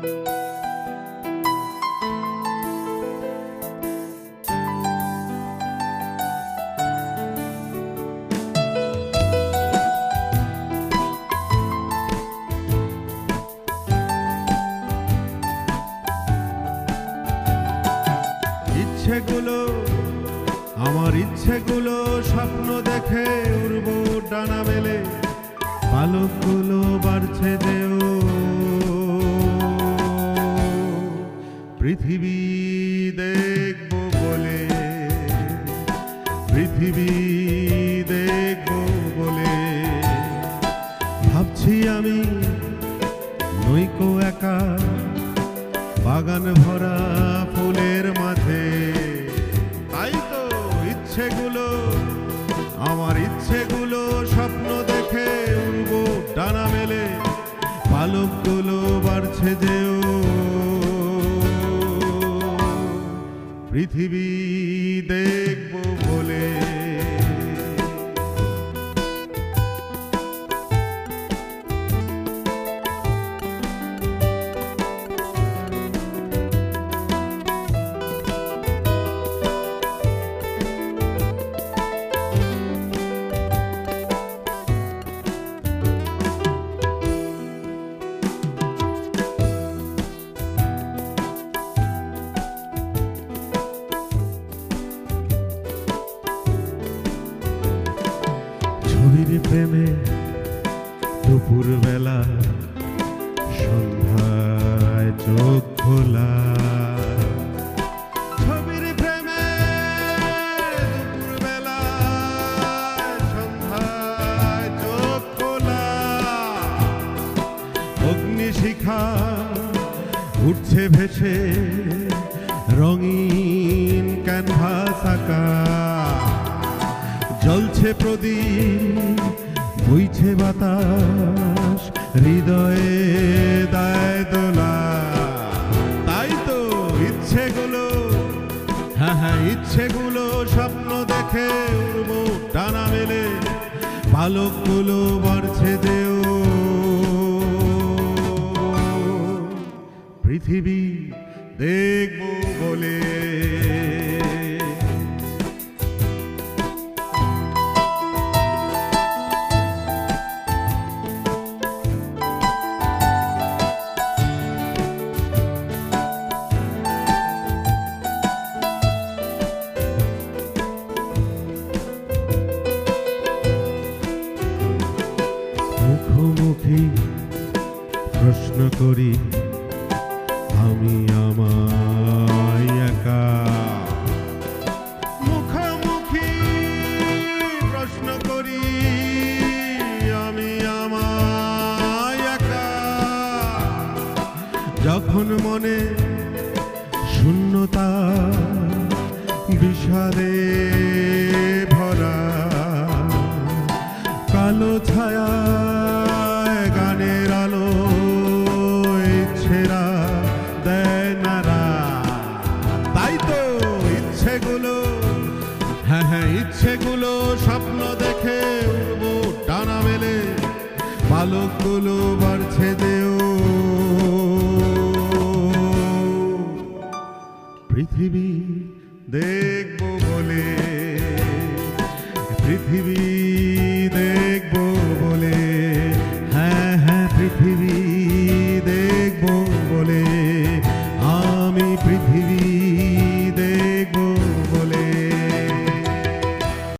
ইচ্ছেগুলো আমার ইচ্ছেগুলো স্বপ্ন দেখে উড়ব ডানা মেলে। পালকগুলো বাড়ছে যেও পৃথিবী দেখব বলে, পৃথিবী দেখব বলে। ভাবছি আমি নৈকো একা, বাগান ভরা ফুলের মাঝে। তাই তো ইচ্ছেগুলো, আমার ইচ্ছেগুলো স্বপ্ন দেখে উড়ব ডানা মেলে। পালকগুলো বাড়ছে যেও পৃথিবী দেখব ছবির প্রেমে দুপুর বেলা সন্ধ্যায় চোখ খোলা। অগ্নিশিখা উঠছে ভেসে রঙিন ক্যানভাস আঁকা। জ্বলছে প্রদীপ, বইছে বাতাস, হৃদয়ে দায় দোলা। তাই তো ইচ্ছেগুলো হ্যাঁ হ্যাঁ ইচ্ছেগুলো স্বপ্ন দেখে উড়বো টানা মেলে পালকগুলো বাড়ছে দেও। পৃথিবী দেখব বলে প্রশ্ন করি, আমি আমায় একা? মুখোমুখি প্রশ্ন করি, আমি আমায় একা? যখন মনে শূন্যতা বিষাদে ভরা, কালো ছায়া ইচ্ছেগুলো স্বপ্ন দেখে উড়ব টানা মেলে পালকগুলো বাড়ছে দেও। পৃথিবী দেখব বলে পৃথিবী